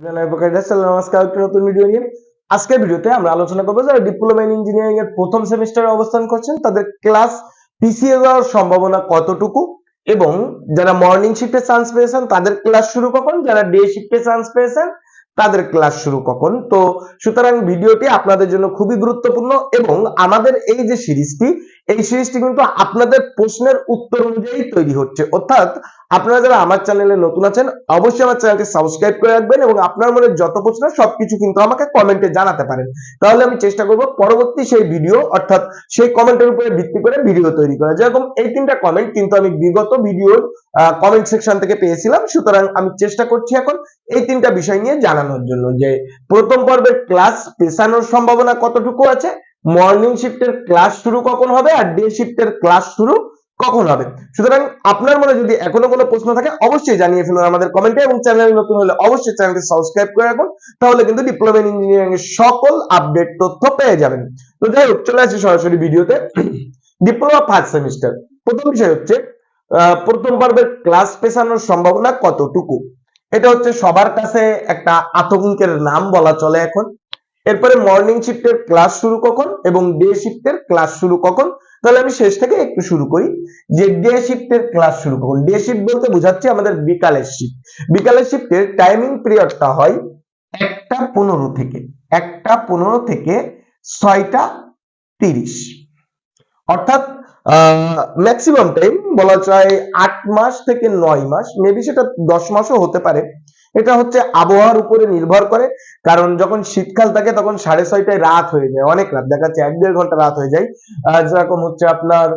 কতটুকু? এবং যারা মর্নিং শিফটে চান্স পেয়েছেন, তাদের ক্লাস শুরু যারা চান্স পেয়েছেন, তাদের ক্লাস শুরু কখন? তো সুতরাং ভিডিওটি আপনাদের জন্য খুবই গুরুত্বপূর্ণ এবং আমাদের এই যে সিরিজটি এই সিরিজটি কিন্তু আপনাদের প্রশ্নের উত্তর অনুযায়ী তৈরি হচ্ছে। অর্থাৎ আপনারা যারা আমার চ্যানেলে নতুন আছেন, অবশ্যই আমার চ্যানেলকে সাবস্ক্রাইব করে রাখবেন এবং আপনার মনে যত প্রশ্ন, সবকিছু কিন্তু আমাকে কমেন্টে জানাতে পারেন। তাহলে আমি চেষ্টা করব পরবর্তী সেই ভিডিও অর্থাৎ সেই কমেন্টের উপরে ভিত্তি করে ভিডিও তৈরি করা। যেরকম এই তিনটা কমেন্ট কিন্তু আমি বিগত ভিডিওর কমেন্ট সেকশন থেকে পেয়েছিলাম। সুতরাং আমি চেষ্টা করছি এখন এই তিনটা বিষয় নিয়ে জানানোর জন্য যে প্রথম পর্বের ক্লাস পেছানোর সম্ভাবনা কতটুকু আছে মর্নিং শিফটের ক্লাস শুরু কখন হবে আর ডে শিফটের ক্লাস শুরু কখন হবে? সুতরাং আপনার মনে যদি এখনও কোনো প্রশ্ন থাকে, অবশ্যই জানিয়ে ফেলুন আমাদের কমেন্টে এবং চ্যানেল নতুন হলে অবশ্যই চ্যানেলটি সাবস্ক্রাইব করে রাখুন, তাহলে কিন্তু ডিপ্লোমা ইন ইঞ্জিনিয়ারিং এর সকল আপডেট তথ্য পেয়ে যাবেন। তো যাই হোক, চলে আসি সরাসরি ভিডিওতে। ডিপ্লোমা ফার্স্ট সেমিস্টার প্রথম বিষয় হচ্ছে প্রথম পর্বের ক্লাস পেছানোর সম্ভাবনা কতটুকু? এটা হচ্ছে সবার কাছে একটা আতঙ্কের নাম বলা চলে এখন। এরপরে মর্নিং শিফটের ক্লাস শুরু কখন এবং ডে শিফটের ক্লাস শুরু কখন? তাহলে আমি শেষ থেকে একটু শুরু করি। যে ডে শিফটের ক্লাস শুরু কখন? ডে শিফট বলতে বোঝাচ্ছে আমাদের বিকালের শিফট বিকালের শিফটের টাইমিং পিরিয়ডটা হয় একটা পনেরো থেকে, একটা পনেরো থেকে ছয়টা তিরিশ। অর্থাৎ ম্যাক্সিমাম টাইম বলা যায় আট মাস থেকে নয় মাস। মেবি সেটা দশ মাসও হতে পারে। এটা হচ্ছে আবহাওয়ার উপরে নির্ভর করে। কারণ যখন শীতকাল থাকে তখন সাড়ে ছয়টায় রাত হয়ে যায়, অনেক রাত। দেখা যাচ্ছে এক দেড় ঘণ্টা রাত হয়ে যায়। যেরকম হচ্ছে আপনার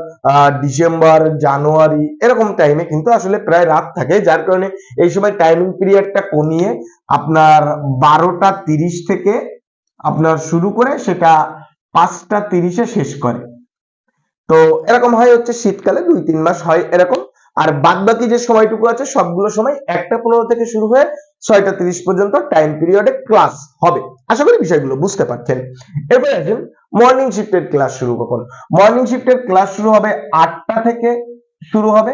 ডিসেম্বর, জানুয়ারি, এরকম টাইমে কিন্তু আসলে প্রায় রাত থাকে। যার কারণে এই সময় টাইমিং পিরিয়ডটা কমিয়ে আপনার বারোটা তিরিশ থেকে আপনার শুরু করে সেটা পাঁচটা তিরিশে শেষ করে। তো এরকম হয় হচ্ছে শীতকালে, দুই তিন মাস হয় এরকম। আর বাদ বাকি যে সময়টুকু আছে, সবগুলো সময় একটা পনেরো থেকে শুরু হয়ে ছয়টা তিরিশ পর্যন্ত টাইম পিরিয়ডে ক্লাস হবে। আশা করি বিষয়গুলো বুঝতে পারছেন। এরপরে আসেন মর্নিং শিফটের ক্লাস শুরু কখন? মর্নিং শিফটের ক্লাস শুরু হবে আটটা থেকে শুরু হবে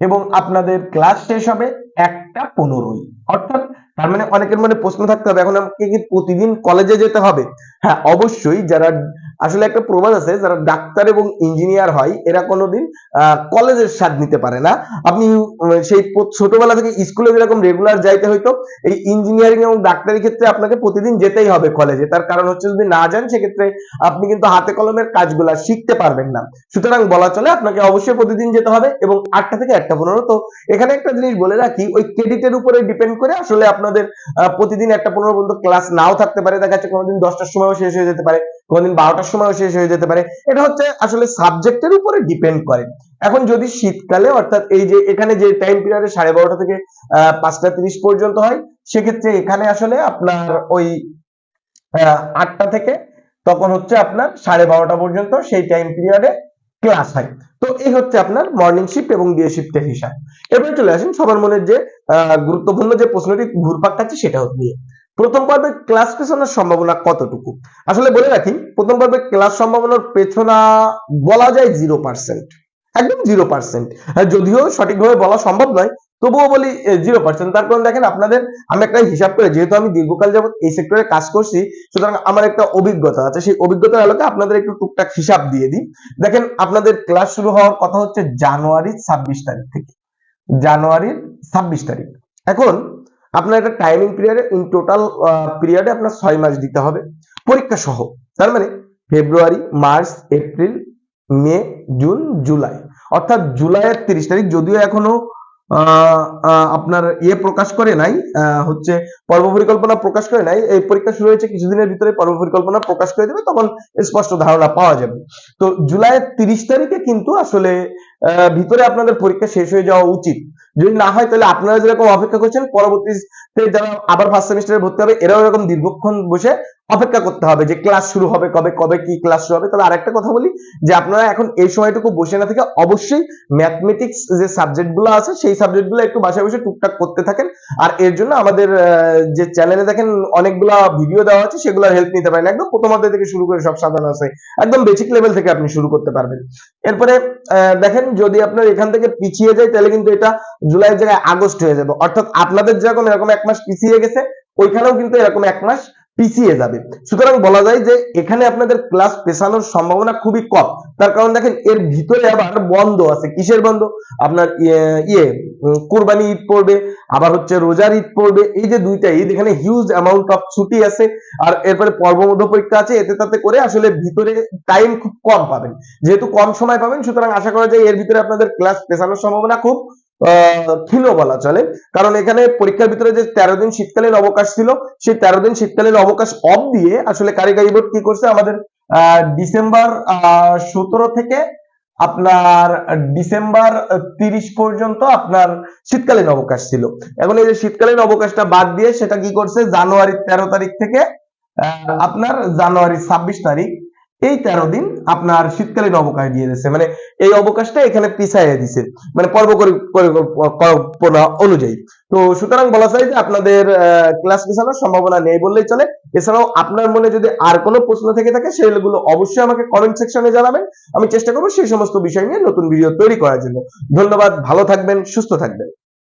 এবং আপনাদের ক্লাস শেষ হবে একটা পনেরোই। অর্থাৎ তার মানে অনেকের মনে প্রশ্ন থাকতে হবে, এখন আমাকে কি প্রতিদিন কলেজে যেতে হবে? হ্যাঁ অবশ্যই যারা আসলে একটা প্রবাদ আছে, যারা ডাক্তার এবং ইঞ্জিনিয়ার হয়, এরা কোনোদিন কলেজের স্বাদ নিতে পারে না। আপনি সেই ছোটবেলা থেকে স্কুলে যেরকম রেগুলার যাইতে হইতো, এই ইঞ্জিনিয়ারিং এবং ডাক্তারি ক্ষেত্রে আপনাকে প্রতিদিন যেতেই হবে কলেজে। তার কারণ হচ্ছে যদি না যান, সেক্ষেত্রে আপনি কিন্তু হাতে কলমের কাজগুলা শিখতে পারবেন না। সুতরাং বলা চলে, আপনাকে অবশ্যই প্রতিদিন যেতে হবে এবং আটটা থেকে একটা পনেরো। তো এখানে একটা জিনিস বলে রাখি, ওই ক্রেডিটের উপরে ডিপেন্ড করে আসলে আপনাদের প্রতিদিন একটা পনেরো পর্যন্ত ক্লাস নাও থাকতে পারে। দেখা যাচ্ছে কোনোদিন দশটার সময়ও শেষ হয়ে যেতে পারে, কোনোদিন বারোটার সময়ও শেষ হয়ে যেতে পারে। এটা হচ্ছে আসলে সাবজেক্টের উপরে ডিপেন্ড করে। এখন যদি শীতকালে, অর্থাৎ এই যে এখানে যে টাইম পিরিয়ডে সাড়ে বারোটা থেকে পাঁচটা তিরিশ পর্যন্ত হয়, সেক্ষেত্রে এখানে আসলে আপনার ওই আটটা থেকে তখন হচ্ছে আপনার সাড়ে বারোটা পর্যন্ত সেই টাইম পিরিয়ডে ক্লাস হয়। তো এই হচ্ছে আপনার মর্নিং শিফট এবং ডে শিফটের হিসাব। এবারে চলে আসেন সবার মনে যে গুরুত্বপূর্ণ যে প্রশ্নটি ঘুরপাক খাচ্ছে সেটা নিয়ে প্রথম পর্বে ক্লাস পেছানোর সম্ভাবনা কতটুকু? আসলে বলে রাখি, প্রথম পর্বে ক্লাস সম্ভাবনার পেছনা বলা যায় জিরো পার্সেন্ট একদম জিরো পার্সেন্ট যদিও সঠিকভাবে বলা সম্ভব নয়, তবুও বলি জিরো পার্সেন্ট তার কারণ দেখেন, আপনাদের আমি একটা হিসাব করে, যেহেতু আমি দীর্ঘকাল যাবত এই সেক্টরে কাজ করছি, সুতরাং আমার একটা অভিজ্ঞতা আছে। সেই অভিজ্ঞতার আলোকে আপনাদের একটু টুকটাক হিসাব দিয়ে দিই। দেখেন, আপনাদের ক্লাস শুরু হওয়ার কথা হচ্ছে জানুয়ারি ছাব্বিশ তারিখ থেকে। জানুয়ারির ছাব্বিশ তারিখ। এখন আপনার একটা টাইমিং পিরিয়ডে ইন টোটাল পিরিয়ডে আপনার ছয় মাস দিতে হবে। পরীক্ষা সহ, তার মানে February March April May June July অর্থাৎ জুলাইয়ের তিরিশ তারিখ যদিও এখনও আপনার ইয়ে প্রকাশ করে নাই হচ্ছে পর্ব পরিকল্পনা প্রকাশ করে নাই, এই পরীক্ষা শুরু হয়েছে কিছুদিনের ভিতরে পর্ব পরিকল্পনা প্রকাশ করে দেবে, তখন স্পষ্ট ধারণা পাওয়া যাবে। তো জুলাইয়ের তিরিশ তারিখে কিন্তু আসলে ভিতরে আপনাদের পরীক্ষা শেষ হয়ে যাওয়া উচিত। যদি না হয়, তাহলে আপনারা যেরকম অপেক্ষা করছেন পরবর্তীতে যারা আবার ফার্স্ট সেমিস্টারে ভর্তি হবে, এরাও এরকম দীর্ঘক্ষণ বসে অপেক্ষা করতে হবে যে ক্লাস শুরু হবে কবে কবে কি ক্লাস শুরু হবে। তবে আরেকটা কথা বলি, যে আপনারা এখন এই সময়টুকু বসে না থেকে অবশ্যই ম্যাথমেটিক্স যে সাবজেক্টগুলো আছে, সেই সাবজেক্টগুলো একটু বাসায় বসে টুকটাক করতে থাকেন। আর এর জন্য আমাদের যে চ্যানেলে দেখেন অনেকগুলা ভিডিও দেওয়া আছে, সেগুলোর হেল্প নিতে পারেন। একদম প্রথম অধ্যায় থেকে শুরু করে সব সাজানো আছে। একদম বেসিক লেভেল থেকে আপনি শুরু করতে পারবেন। এরপরে দেখেন যদি আপনার এখান থেকে পিছিয়ে যায়, তাহলে কিন্তু এটা জুলাইয়ের জায়গায় আগস্ট হয়ে যাবে। অর্থাৎ আপনাদের যেরকম এরকম এক মাস পিছিয়ে গেছে, ওইখানেও কিন্তু এরকম এক মাস পিছিয়ে যাবে। সুতরাং বলা যায় যে এখানে আপনাদের ক্লাস পেছানোর সম্ভাবনা খুবই কম। তার কারণ দেখেন এর ভিতরে আবার বন্ধ আছে। কিসের বন্ধ? আপনার ইয়ে ইয়ে, কোরবানি ঈদ পড়বে আবার হচ্ছে রোজার ঈদ পড়বে। এই যে দুইটা ঈদ এখানে হিউজ অ্যামাউন্ট অফ ছুটি আছে আর এরপরে পর্ব মধ্য পরীক্ষা আছে এতে তাতে করে আসলে ভিতরে টাইম খুব কম পাবেন। যেহেতু কম সময় পাবেন সুতরাং আশা করা যায় এর ভিতরে আপনাদের ক্লাস পেছানোর সম্ভাবনা খুব আহ, বলা চলে। কারণ এখানে পরীক্ষার ভিতরে যে তেরো দিন শীতকালীন অবকাশ ছিল সেই তেরো দিন শীতকালীন অবকাশ অফ দিয়ে আসলে কারিগরি বোর্ড কি করছে? আমাদের ডিসেম্বর সতেরো থেকে আপনার ডিসেম্বর তিরিশ পর্যন্ত আপনার শীতকালীন অবকাশ ছিল। এখন এই যে শীতকালীন অবকাশটা বাদ দিয়ে সেটা কি করছে? জানুয়ারি তেরো তারিখ থেকে আপনার জানুয়ারি ছাব্বিশ তারিখ এই তেরো দিন আপনার শীতকালীন অবকাশ দিয়ে দিচ্ছে মানে এই অবকাশটা এখানে পিছাইয়ে দিছে। মানে পর্ব পরিকল্পনা অনুযায়ী। তো সুতরাং বলা যায় যে আপনাদের ক্লাস পিছানোর সম্ভাবনা নেই বললেই চলে। এছাড়াও আপনার মনে যদি আর কোনো প্রশ্ন থেকে থাকে সেগুলো অবশ্যই আমাকে কমেন্ট সেকশনে জানাবেন। আমি চেষ্টা করব সেই সমস্ত বিষয় নিয়ে নতুন ভিডিও তৈরি করার জন্য। ধন্যবাদ, ভালো থাকবেন, সুস্থ থাকবেন।